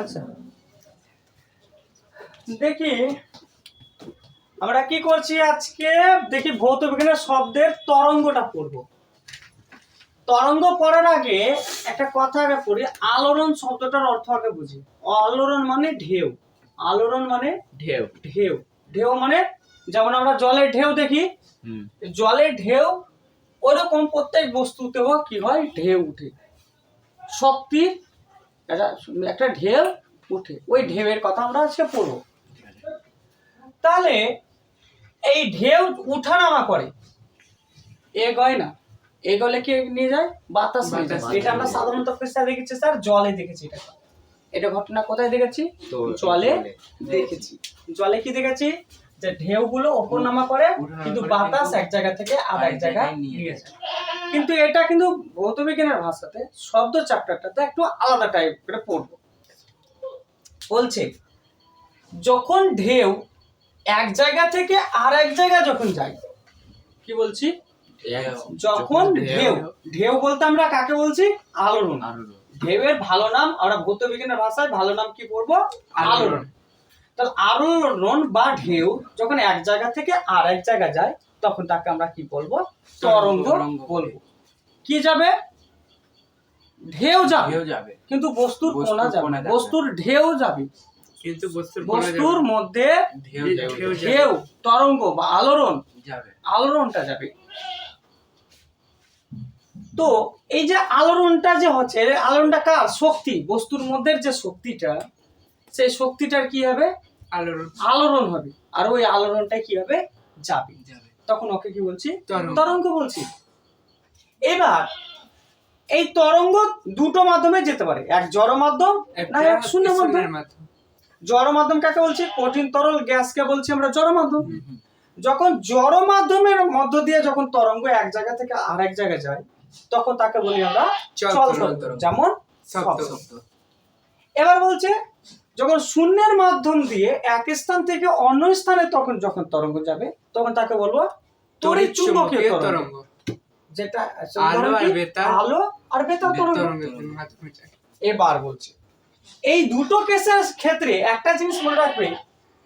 আচ্ছা। দেখি আমরা কি করছি আজকে? দেখি ভৌত বিজ্ঞানের শব্দের তরঙ্গটা পড়ব। তরঙ্গ পড়ার আগে একটা কথা আগে পড়ি আলোড়ন শব্দটার অর্থ আগে বুঝি। আলোড়ন মানে ঢেউ। আলোড়ন মানে ঢেউ। ঢেউ। ঢেউ মানে যেমন আমরা জলের ঢেউ দেখি হুম। জলের ঢেউ ওরকম প্রত্যেক বস্তুতেও কি হয়? ঢেউ উঠে। শক্তির একটা একটা ঢেউ উঠে। ওই ঢেউয়ের কথা আমরা আজকে পড়ব। তাহলে এই ঢেউ উঠানামা করে এ গয় না। এ গলে কি নিয়ে যায়? বাতাস নিয়ে যায়। এটা আমরা সাধারণত কোথায় দেখেছি স্যার জলে দেখেছি এটা। এটা ঘটনা কোথায় দেখেছি? জলে। দেখেছি। জলে কি দেখেছি? যে ঢেউগুলো ওপর নামা করে কিন্তু বাতাস এক জায়গা থেকে আর এক জায়গায় নিয়ে যায়। কিন্তু এটা কিন্তু ভৌত বিজ্ঞানের ভাষাতে শব্দ চ্যাপ্টারটাতে একটু আলাদা টাইপ করে পড়ব। বলছে যখন ঢেউ এক জায়গা থেকে আর এক জায়গায় যখন যায় কি বলছি? যখন ঢেউ ঢেউ বলতে আমরা কাকে বলছি? আলোড়ন। ঢেউয়ের ভালো নাম আমরা ভৌত বিজ্ঞানের ভাষায় ভালো নাম কি বলব আলোড়ন। তাহলে আলোড়ন বা ঢেউ যখন এক জায়গা থেকে আর এক জায়গা যায় তখন তাকে আমরা কি বলব? তরঙ্গ বলব। কি যাবে? ঢেউ যাবে। যাবে। কিন্তু বস্তুর বস্তুর কোনা যাবে? না। বস্তুর ঢেউ যাবে। কিন্তু বস্তুর বস্তুর মধ্যে ঢেউ তরঙ্গ বা আলোড়ন যাবে। আলোড়নটা যাবে। তো এই যে আলোড়নটা যে হচ্ছে আলোড়নটা কার? শক্তি। বস্তুর মধ্যে যে শক্তিটা সেই শক্তিটার কি হবে? আলোড়ন। আলোড়ন হবে। আর ওই আলোড়নটা কি হবে যাবে। তখন ওকে কি বলছি? তরঙ্গ। বলছি। এবার এই তরঙ্গ দুটো মাধ্যমে যেতে পারে। এক জড় মাধ্যম না এক শূন্য মাধ্যম। জড় মাধ্যম কাকে বলছি? কঠিন তরল গ্যাসকে বলছি আমরা জড় মাধ্যম। যখন জড় মাধ্যমের মধ্য দিয়ে যখন তরঙ্গ এক জায়গা থেকে আরেক জায়গায় যায় তখন তাকে বলি আমরা চল যেমন। এবার বলছে যখন শূন্যের মাধ্যম দিয়ে এক স্থান থেকে অন্য স্থানে তখন যখন তরঙ্গ যাবে তখন তাকে বলব তড়িৎ চুম্বকীয় তরঙ্গ। যেটা আলো আর বেতার। আলো আর বেতার তরঙ্গ। এবার বলছে এই দুটো কেসের ক্ষেত্রে একটা জিনিস মনে রাখবে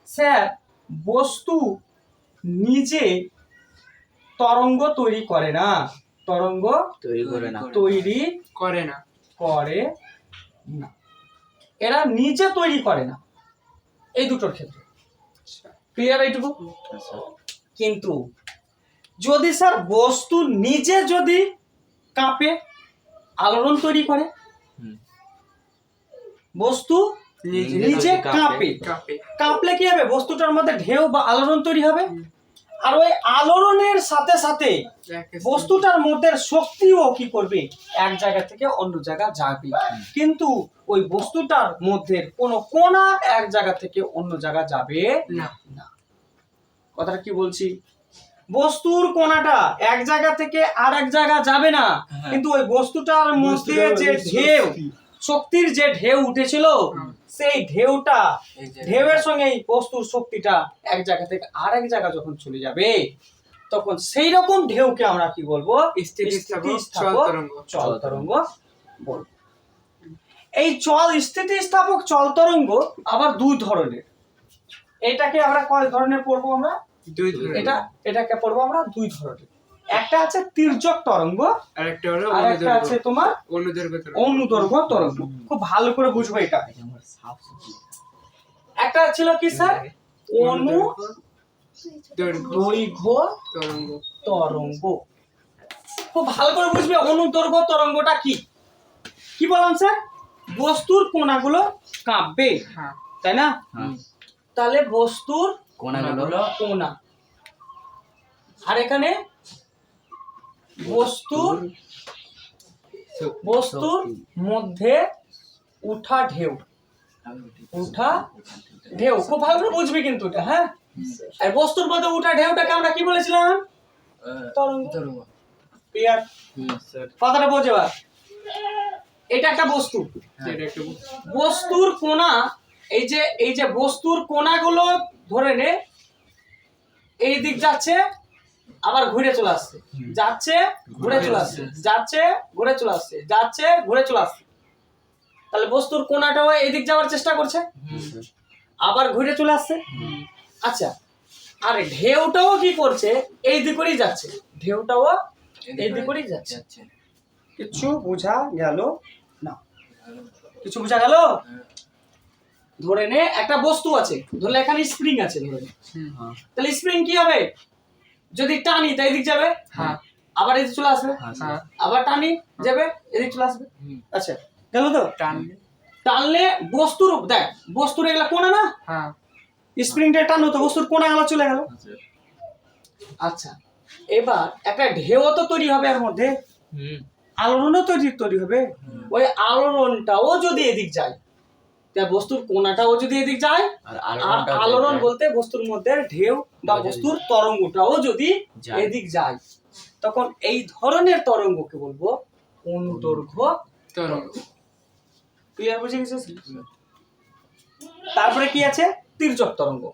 স্যার বস্তু নিজে তরঙ্গ তৈরি করে না। তরঙ্গ তৈরি করে না। তৈরি করে না। করে না। এরা নিজে তৈরি করে না। এই দুটোর ক্ষেত্রে। ক্লিয়ার এইটুকু? আচ্ছা। কিন্তু যদি স্যার বস্তু নিজে যদি কাঁপে আলোড়ন তৈরি করে বস্তু নিজে কাঁপে। কাঁপলে কি হবে? বস্তুটার মধ্যে ঢেউ বা আলোড়ন তৈরি হবে? আর ওই আলোড়নের সাথে সাথে বস্তুটার মধ্যে শক্তিও কি করবে? এক জায়গা থেকে অন্য জায়গা যাবে। কিন্তু ওই বস্তুটার মধ্যে কোনো কোনা এক জায়গা থেকে অন্য জায়গা যাবে না। না। কথাটা কি বলছি? বস্তুর কোনাটা এক জায়গা থেকে আর এক জায়গা যাবে না। হ্যাঁ। কিন্তু ওই বস্তুটার মধ্যে যে ঢেউ শক্তির যে ঢেউ উঠেছিল সেই ঢেউটা ঢেউয়ের সঙ্গে এই বস্তুর শক্তিটা এক জায়গা থেকে আর এক জায়গা যখন চলে যাবে তখন সেই রকম ঢেউকে আমরা কি বলব? চল তরঙ্গ বলব। এই চল স্থিতিস্থাপক চল তরঙ্গ আবার দুই ধরনের। এটাকে আমরা কয় ধরনের পড়ব আমরা? দুই এটা এটাকে পড়ব আমরা দুই ধরনের। একটা আছে তির্যক তরঙ্গ আর একটা আছে তোমার অনুদৈর্ঘ্য তরঙ্গ। খুব ভালো করে বুঝব এটা। একটা ছিল কি স্যার? অনু দৈর্ঘ্য। দৈর্ঘ্য তরঙ্গ। তরঙ্গ। খুব ভালো করে বুঝবে অনুদৈর্ঘ্য তরঙ্গটা কি। কি বললাম স্যার? বস্তুর কোনাগুলো কাঁপবে। হ্যাঁ। তাই না? হ্যাঁ। তাহলে বস্তুর কোনাগুলো কোনা। আর এখানে বস্তুর বস্তুর মধ্যে উঠা ঢেউ। উঠা ঢেউ। খুব ভালো করে বুঝবি কিন্তু এটা হ্যাঁ? আর বস্তুর মধ্যে উঠা ঢেউটাকে আমরা কি বলেছিলাম? তরঙ্গ। কথাটা। এটা একটা বস্তু। বস্তুর কোনা, এই যে এই যে বস্তুর কোনাগুলো ধরে নে, এই দিক যাচ্ছে আবার ঘুরে চলে আসছে। যাচ্ছে ঘুরে চলে আসছে। যাচ্ছে ঘুরে চলে আসছে। যাচ্ছে ঘুরে চলে আসছে। তাহলে বস্তুর কোনাটাও এদিক যাওয়ার চেষ্টা করছে। আবার ঘুরে চলে আসছে। আচ্ছা আর ঢেউটাও কি করছে? এই দিক করেই যাচ্ছে। ঢেউটাও এই দিক করেই যাচ্ছে। কিছু বোঝা গেল? না। কিছু বোঝা গেল? ধরে নে একটা বস্তু আছে। ধরলে এখানে স্প্রিং আছে ধরে নে। তাহলে স্প্রিং কি হবে? যদি টানি তাই এদিক যাবে? হ্যাঁ। আবার এদিক চলে আসবে? হ্যাঁ হ্যাঁ। আবার টানি যাবে এদিক চলে আসবে? আচ্ছা গেল তো? টানলে। টানলে বস্তুর দেখ বস্তুর এগুলা কোনা না? হ্যাঁ। স্প্রিংটা টানো তো বস্তুর কোনা গেল চলে গেল। হ্যাঁ, আচ্ছা এবার একটা ঢেউ তো তৈরি হবে এর মধ্যে। আলোড়নও তৈরি তৈরি হবে। ওই আলোড়নটাও যদি এদিক যায় তা বস্তুর কোনাটাও যদি এদিক যায় আর আলোড়ন বলতে বস্তুর মধ্যে ঢেউ বা বস্তুর তরঙ্গটাও যদি এদিক যায় তখন এই ধরনের তরঙ্গকে বলব অনুদৈর্ঘ্য তরঙ্গ। ক্লিয়ার বুঝে গেছিস তারপরে কি আছে? তির্যক তরঙ্গ।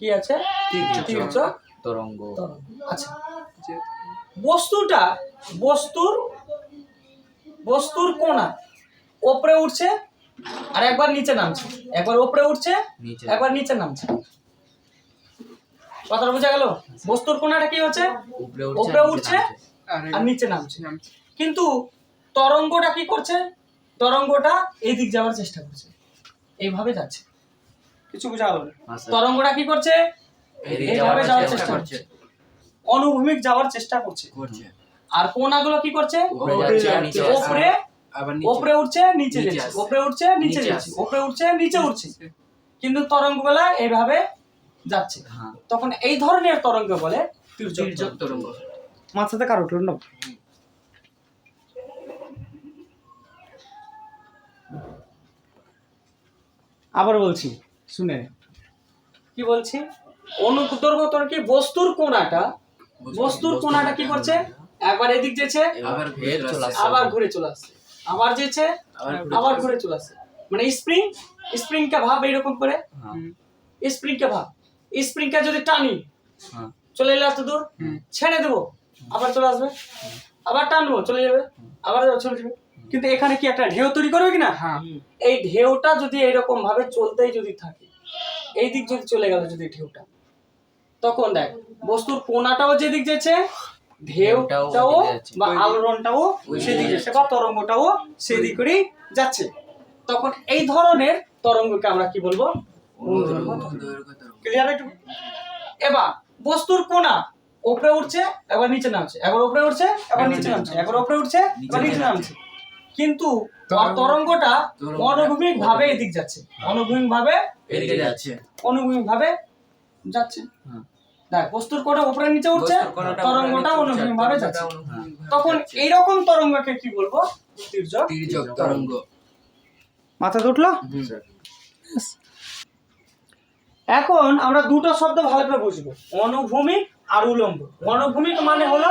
কি আছে? তির্যক তরঙ্গ। তরঙ্গ। আচ্ছা বস্তুটা বস্তুর বস্তুর কোনা ওপরে উঠছে আর একবার নিচে নামছে। একবার ওপরে উঠছে একবার নিচে নামছে। কথাটা বোঝা গেল? বস্তুর কোনাটা কি হচ্ছে? উপরে উপরে উঠছে আর নিচে নামছে। নামছে। কিন্তু তরঙ্গটা কি করছে? তরঙ্গটা এই দিক যাওয়ার চেষ্টা করছে। এইভাবে যাচ্ছে। কিছু বোঝা গেল না? তরঙ্গটা কি করছে? এইভাবে যাওয়ার চেষ্টা করছে। অনুভূমিক যাওয়ার চেষ্টা করছে। করছে। আর কোনাগুলো কি করছে? উপরে আবার ওপরে উঠছে নিচে যাচ্ছে। উঠছে নিচে যাচ্ছে। উঠছে নিচে উঠছে। কিন্তু তরঙ্গগুলা এইভাবে যাচ্ছে। হ্যাঁ। তখন এই ধরনের তরঙ্গ বলে তির্যক তরঙ্গ। মাথাতে কার উঠল? না আবার বলছি শুনে। কি বলছি? তরঙ্গ কি বস্তুর কোণাটা বস্তুর কোণাটা কি করছে? একবার এদিক যেছে আবার ঘুরে চলে আসছে। আবার যেছে আবার ঘুরে চলে আসে। মানে স্প্রিং স্প্রিংকে ভাব এইরকম করে। হ্যাঁ। স্প্রিংকে ভাব। স্প্রিংকে যদি টানি হ্যাঁ। চলে এলে এত দূর ছেড়ে দেবো আবার চলে আসবে। আবার টানবো চলে যাবে আবার চলে যাবে কিন্তু এখানে কি একটা ঢেউ তৈরি করবে কিনা? হ্যাঁ। এই ঢেউটা যদি এইরকম ভাবে চলতেই যদি থাকে এই দিক যদি চলে গেল যদি ঢেউটা তখন দেখ বস্তুর কোনাটাও যেদিক যাচ্ছে ঢেউটাও বা আলোড়নটাও সেদিক যাচ্ছে বা তরঙ্গটাও সেদিক করেই যাচ্ছে। তখন এই ধরনের তরঙ্গকে আমরা কি বলব? ক্লিয়ার একটু? এবার বস্তুর কোনা উপরে উঠছে একবার নিচে নামছে একবার উপরে উঠছে একবার নিচে নামছে একবার উপরে উঠছে একবার নিচে নামছে। কিন্তু তরঙ্গ- তরঙ্গটা তরঙ্গটা অনুভূমিক ভাবে এদিক যাচ্ছে। অনুভূমিক ভাবে এদিকে যাচ্ছে। অনুভূমিক ভাবে যাচ্ছে। হ্যাঁ। দেখ বস্তুর কোটা উপরে নিচে উঠছে তরঙ্গটা উপরে অনুভূমিক ভাবে যাচ্ছে। তখন এইরকম তরঙ্গকে কি বলব? তির্যক। তির্যক তরঙ্গ। মাথা উঠল? এখন আমরা দুটো শব্দ ভালো করে বুঝব। অনুভূমিক আর উলম্ব। অনুভূমিক মানে হলো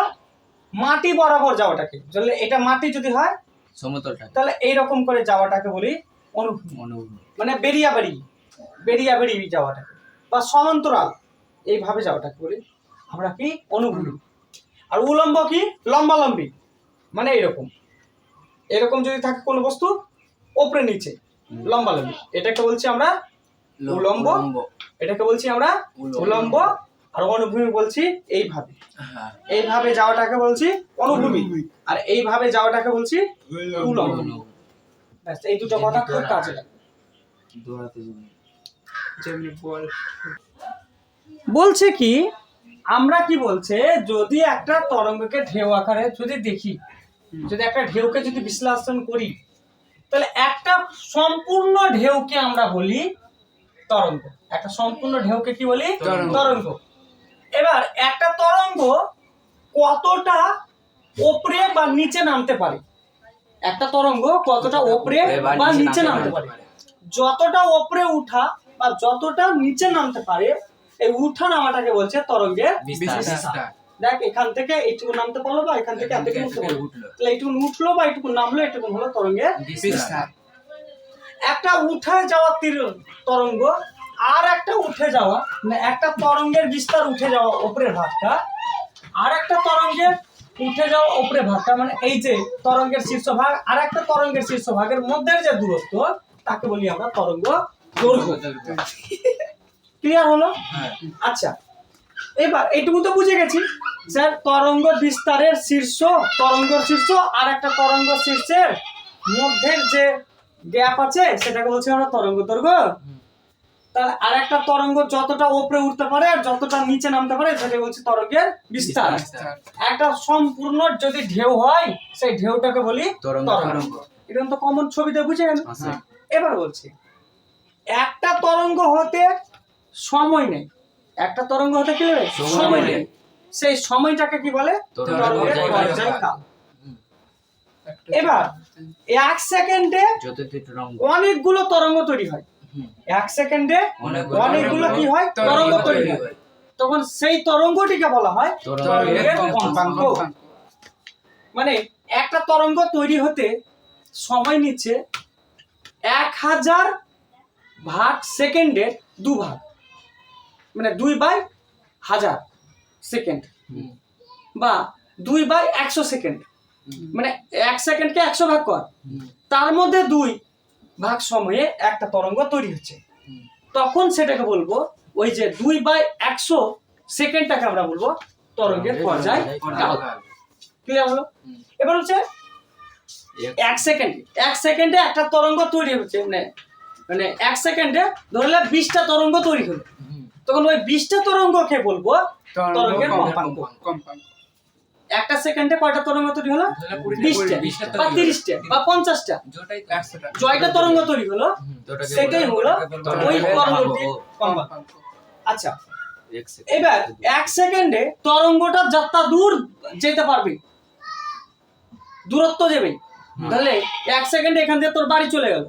মাটি বরাবর যাওয়াটাকে। যদি এটা মাটি যদি হয় সমতলটা তাহলে এইরকম করে যাওয়াটাকে বলি অনুভূমিক। অনুভূমি মানে বেরিয়া বেরি বেরিয়া বেরি যাওয়াটাকে। বা সমান্তরাল। এইভাবে যাওয়াটাকে বলি। আমরা কি? অনুভূমিক আর উলম্ব কি? লম্বালম্বি। মানে এরকম এরকম যদি থাকে কোনো বস্তু ওপরে নিচে লম্বালম্বি। এটাকে বলছি আমরা উলম্ব। এটাকে বলছি আমরা উলম্ব। আর অনুভূমি বলছি এইভাবে। হ্যাঁ। এইভাবে যাওয়াটাকে বলছি অনুভূমি আর এইভাবে যাওয়াটাকে বলছি উলম্ব। এই দুটো কথা খুব কাজে লাগে। যেমনি বল। বলছে কি আমরা কি বলছে যদি একটা তরঙ্গকে ঢেউ আকারে যদি দেখি যদি একটা ঢেউকে যদি বিশ্লেষণ করি তাহলে একটা সম্পূর্ণ ঢেউকে আমরা বলি তরঙ্গ। একটা সম্পূর্ণ ঢেউকে কি বলি? তরঙ্গ। এবার একটা তরঙ্গ কতটা ওপরে বা নিচে নামতে পারে? একটা তরঙ্গ কতটা ওপরে বা নিচে নামতে পারে? যতটা ওপরে উঠা বা যতটা নিচে নামতে পারে এই উঠা নামাটাকে বলছে তরঙ্গের দেখ এখান থেকে এইটুকু নামতে পারল বা এখান থেকে এতটুকু উঠতে পারল উঠল। তাহলে এইটুকু উঠল বা এইটুকু নামলো এইটুকু হলো তরঙ্গের একটা উঠে যাওয়া তীর তরঙ্গ আর একটা উঠে যাওয়া মানে একটা তরঙ্গের বিস্তার উঠে যাওয়া উপরের ভাগটা আর একটা তরঙ্গের উঠে যাওয়া উপরে ভাগটা মানে এই যে তরঙ্গের শীর্ষভাগ আর একটা তরঙ্গের শীর্ষভাগের মধ্যে যে দূরত্ব তাকে বলি আমরা তরঙ্গ দৈর্ঘ্য। ক্লিয়ার হলো? হ্যাঁ। আচ্ছা এবার এইটুকু তো বুঝে গেছি। স্যার তরঙ্গ বিস্তারের শীর্ষ তরঙ্গ শীর্ষ আর একটা তরঙ্গ শীর্ষের মধ্যের যে গ্যাপ আছে সেটাকে বলছি আমরা তরঙ্গ দৈর্ঘ্য তাহলে আর একটা তরঙ্গ যতটা উপরে উঠতে পারে আর যতটা নিচে নামতে পারে সেটা বলছি তরঙ্গের বিস্তার। একটা সম্পূর্ণ যদি ঢেউ হয় সেই ঢেউটাকে বলি তরঙ্গ এটা তো কমন ছবিতে বুঝে গেল। আচ্ছা। এবার বলছি একটা তরঙ্গ হতে সময় নেই। একটা তরঙ্গ হতে কি সময় নেই। সেই সময়টাকে কি বলে? তরঙ্গের পর্যায়কাল। পর্যায়কাল এবার এক সেকেন্ডে অনেকগুলো তরঙ্গ তৈরি হয়। এক সেকেন্ডে অনেকগুলো কি হয়? তরঙ্গ তৈরি হয়। তখন সেই তরঙ্গটিকে বলা হয় কম্পাঙ্ক। মানে একটা তরঙ্গ তৈরি হতে সময় নিচ্ছে এক হাজার ভাগ সেকেন্ডের দু ভাগ মানে দুই বাই হাজার সেকেন্ড। বা দুই বাই একশো সেকেন্ড। মানে এক সেকেন্ডকে একশো ভাগ কর। তার মধ্যে দুই ভাগ সময়ে একটা তরঙ্গ তৈরি হচ্ছে। তখন সেটাকে বলব ওই যে দুই বাই একশো সেকেন্ডটাকে আমরা বলব তরঙ্গের পর্যায় কাল। ক্লিয়ার হলো? এবার হচ্ছে এক- সেকেন্ড। এক সেকেন্ডে একটা তরঙ্গ তৈরি হচ্ছে। মানে মানে এক সেকেন্ডে ধরলে বিশটা তরঙ্গ তৈরি হলো। তখন ওই বিশটা তরঙ্গকে বলব? তরঙ্গের কম্পাঙ্ক কম্পাঙ্ক। একটা সেকেন্ডে কয়টা তরঙ্গ তৈরি হলো? বিশটা। বা তিরিশটা বা পঞ্চাশটা। জয়টা তরঙ্গ তৈরি হলো। সেটাই হলো ওই। কম্পাঙ্ক। আচ্ছা। এক এবার এক সেকেন্ডে তরঙ্গটা যতটা দূর যেতে পারবে দূরত্ব যাবে তাহলে এক সেকেন্ডে এখান থেকে তোর বাড়ি চলে গেল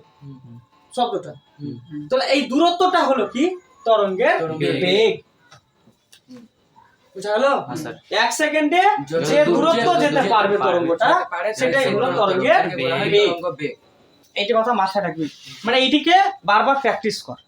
শব্দটা। তাহলে এই দূরত্বটা হলো কি? তরঙ্গের বেগ। বুঝা গেল? হ্যাঁ, এক সেকেন্ডে যে দূরত্ব যেতে পারবে তরঙ্গটা সেটাই হলো তরঙ্গের বেগ। এইটা কথা মাথায় রাখবি। মানে এইটিকে বারবার প্র্যাকটিস কর।